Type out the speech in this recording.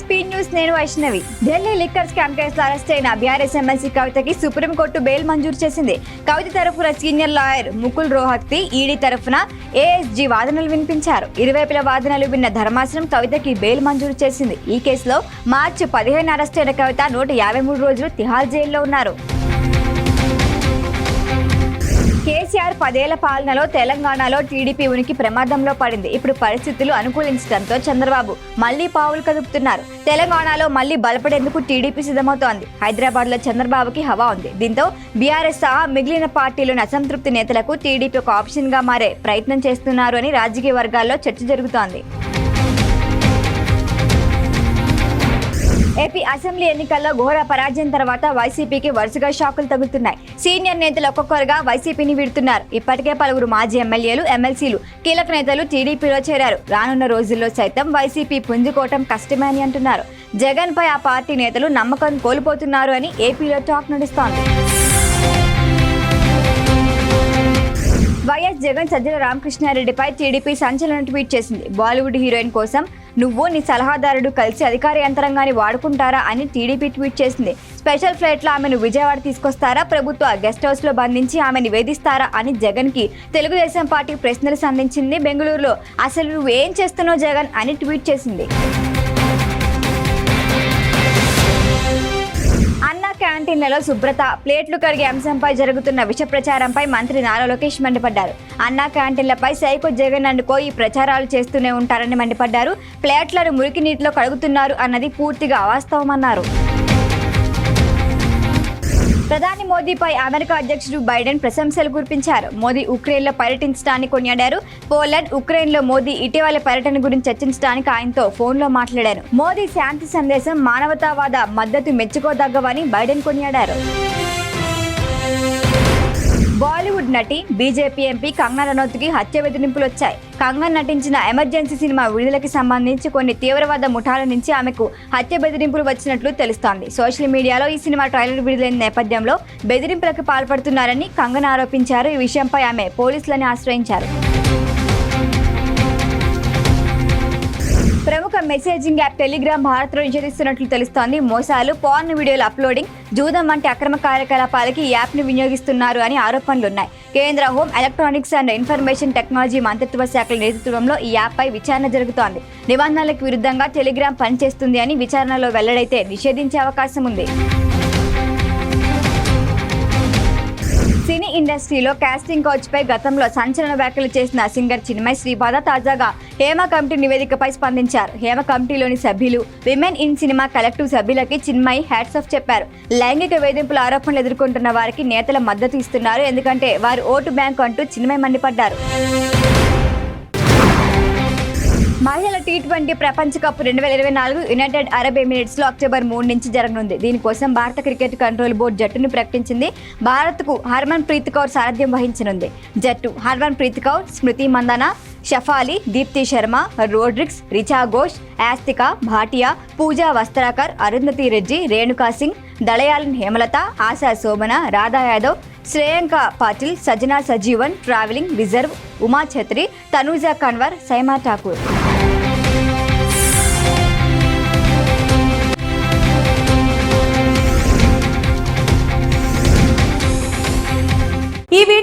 Speed news నేను Vaishnavi. Delhi liquor scam కేసులో arrest అయిన బీఆర్ఎస్ ఎమ్మెల్సీ కవితకి సుప్రీంకోర్టు బెయిల్ మంజూరు చేసింది. కవిత తరఫున senior lawyer Mukul Rohatgi ED తరఫున ఏఎస్జీ వాదనలు వినిపించారు. ఇరువైపుల వాదనలు విన్న ధర్మాసనం కవితకి బెయిల్ మంజూరు చేసింది. ఈ కేసులో మార్చి పదిహేను అరెస్ట్ అయిన కవిత నూట యాభై మూడు రోజులు తిహార్ జైల్లో ఉన్నారు. కేసీఆర్ పదేళ్ళ పాలనలో తెలంగాణలో టీడీపీ ఉనికి ప్రమాదంలో పడింది. ఇప్పుడు పరిస్థితులు అనుకూలించడంతో చంద్రబాబు మళ్ళీ పావులు కదుపుతున్నారు. తెలంగాణలో మళ్ళీ బలపడేందుకు టీడీపీ సిద్ధమవుతోంది. హైదరాబాద్లో చంద్రబాబుకి హవా ఉంది. దీంతో బీఆర్ఎస్ సహా మిగిలిన పార్టీలోని అసంతృప్తి నేతలకు టీడీపీ ఒక ఆప్షన్గా మారే ప్రయత్నం చేస్తున్నారు అని రాజకీయ వర్గాల్లో చర్చ జరుగుతోంది. ఏపీ అసెంబ్లీ ఎన్నికల్లో ఘోర పరాజయం తర్వాత వైసీపీకి వరుసగా షాకులు తగులుతున్నాయి. సీనియర్ నేతలు ఒక్కొక్కరుగా వైసీపీని విడుతున్నారు. ఇప్పటికే పలువురు మాజీ ఎమ్మెల్యేలు ఎమ్మెల్సీలు కీలక నేతలు టీడీపీలో చేరారు. రానున్న రోజుల్లో సైతం వైసీపీ పుంజుకోవటం కష్టమే అని అంటున్నారు. జగన్ పై ఆ పార్టీ నేతలు నమ్మకం కోల్పోతున్నారు అని ఏపీలో టాక్ నడుస్తోంది. వైఎస్ జగన్ సజ్జల రామకృష్ణారెడ్డిపై టీడీపీ సంచలన ట్వీట్ చేసింది. బాలీవుడ్ హీరోయిన్ కోసం నువ్వు నీ సలహాదారుడు కలిసి అధికార యంత్రాంగాన్ని వాడుకుంటారా అని టీడీపీ ట్వీట్ చేసింది. స్పెషల్ ఫ్లైట్లో ఆమెను విజయవాడ తీసుకొస్తారా? ప్రభుత్వ గెస్ట్ హౌస్లో బంధించి ఆమెను వేధిస్తారా అని జగన్కి తెలుగుదేశం పార్టీ ప్రశ్నలు సంధించింది బెంగళూరులో. అసలు నువ్వు ఏం చేస్తున్నావు జగన్ అని ట్వీట్ చేసింది. క్యాంటీన్లలో శుభ్రత ప్లేట్లు కడిగే అంశంపై జరుగుతున్న విష ప్రచారంపై మంత్రి నారా లోకేష్ మండిపడ్డారు. అన్న క్యాంటీన్లపై సైకో జగన్ అనుకో ఈ ప్రచారాలు చేస్తూనే ఉంటారని మండిపడ్డారు. ప్లేట్లను మురికి నీటిలో కడుగుతున్నారు అన్నది పూర్తిగా అవాస్తవమన్నారు. ప్రధాని మోదీపై అమెరికా అధ్యక్షుడు బైడెన్ ప్రశంసలు కురిపించారు. మోదీ ఉక్రెయిన్లో పర్యటించడాన్ని కొనియాడారు. పోలాండ్ ఉక్రెయిన్లో మోదీ ఇటీవల పర్యటన గురించి చర్చించడానికి ఆయనతో ఫోన్లో మాట్లాడారు. మోదీ శాంతి సందేశం మానవతావాద మద్దతు మెచ్చుకోదగ్గవని బైడెన్ కొనియాడారు. బాలీవుడ్ నటి బీజేపీ ఎంపీ కంగనా రనౌత్కి హత్య బెదిరింపులు వచ్చాయి కంగన్ నటించిన ఎమర్జెన్సీ సినిమా విడుదలకి సంబంధించి కొన్ని తీవ్రవాద ముఠాల నుంచి ఆమెకు హత్య బెదిరింపులు వచ్చినట్లు తెలుస్తోంది. సోషల్ మీడియాలో ఈ సినిమా ట్రైలర్ విడుదలైన నేపథ్యంలో బెదిరింపులకు పాల్పడుతున్నారని కంగనా ఆరోపించారు. ఈ విషయంపై ఆమె పోలీసులని ఆశ్రయించారు. ప్రముఖ మెసేజింగ్ యాప్ టెలిగ్రామ్ భారత్లో నిషేధిస్తున్నట్లు తెలుస్తోంది. మోసాలు పార్న్ వీడియోల అప్లోడింగ్ జూదం వంటి అక్రమ కార్యకలాపాలకి ఈ యాప్ని వినియోగిస్తున్నారు అని ఆరోపణలున్నాయి కేంద్ర home electronics and information technology మంత్రిత్వ శాఖల నేతృత్వంలో ఈ యాప్పై విచారణ జరుగుతోంది. నిబంధనలకు విరుద్ధంగా టెలిగ్రామ్ పనిచేస్తుంది అని విచారణలో వెల్లడైతే నిషేధించే అవకాశం ఉంది. సినీ ఇండస్ట్రీలో కాస్టింగ్ కోచ్పై గతంలో సంచలన వ్యాఖ్యలు చేసిన సింగర్ చిన్మయ్ శ్రీపాద తాజాగా హేమ కమిటీ నివేదికపై స్పందించారు. హేమ కమిటీలోని సభ్యులు విమెన్ ఇన్ సినిమా కలెక్టివ్ సభ్యులకి చిన్మయ్ హ్యాట్స్ ఆఫ్ చెప్పారు. లైంగిక వేధింపుల ఆరోపణలు ఎదుర్కొంటున్న వారికి నేతల మద్దతు ఇస్తున్నారు. ఎందుకంటే వారు ఓటు బ్యాంక్ అంటూ చిన్మయ్ మండిపడ్డారు. మహిళల టీ ట్వంటీ ప్రపంచ కప్ రెండు వేల ఇరవై నాలుగు యునైటెడ్ అరబ్ ఎమిరేట్స్లో అక్టోబర్ మూడు నుంచి జరగనుంది. దీనికోసం భారత క్రికెట్ కంట్రోల్ బోర్డు జట్టును ప్రకటించింది. భారత్కు హర్మన్ ప్రీత్ కౌర్ సారథ్యం వహించనుంది. జట్టు Harmanpreet Kaur Smriti Mandhana Shafali Deepti Sharma Rodrigues Richa Ghosh Yastika Bhatia Pooja Vastrakar Arundhati Reddy Renuka Singh Dayalan Hemalatha Asha Sobhana Radha Yadav Shreyanka Patil Sajana Sajeevan travelling reserve Uma Chhetri Tanuja Kanwar Saima Thakor.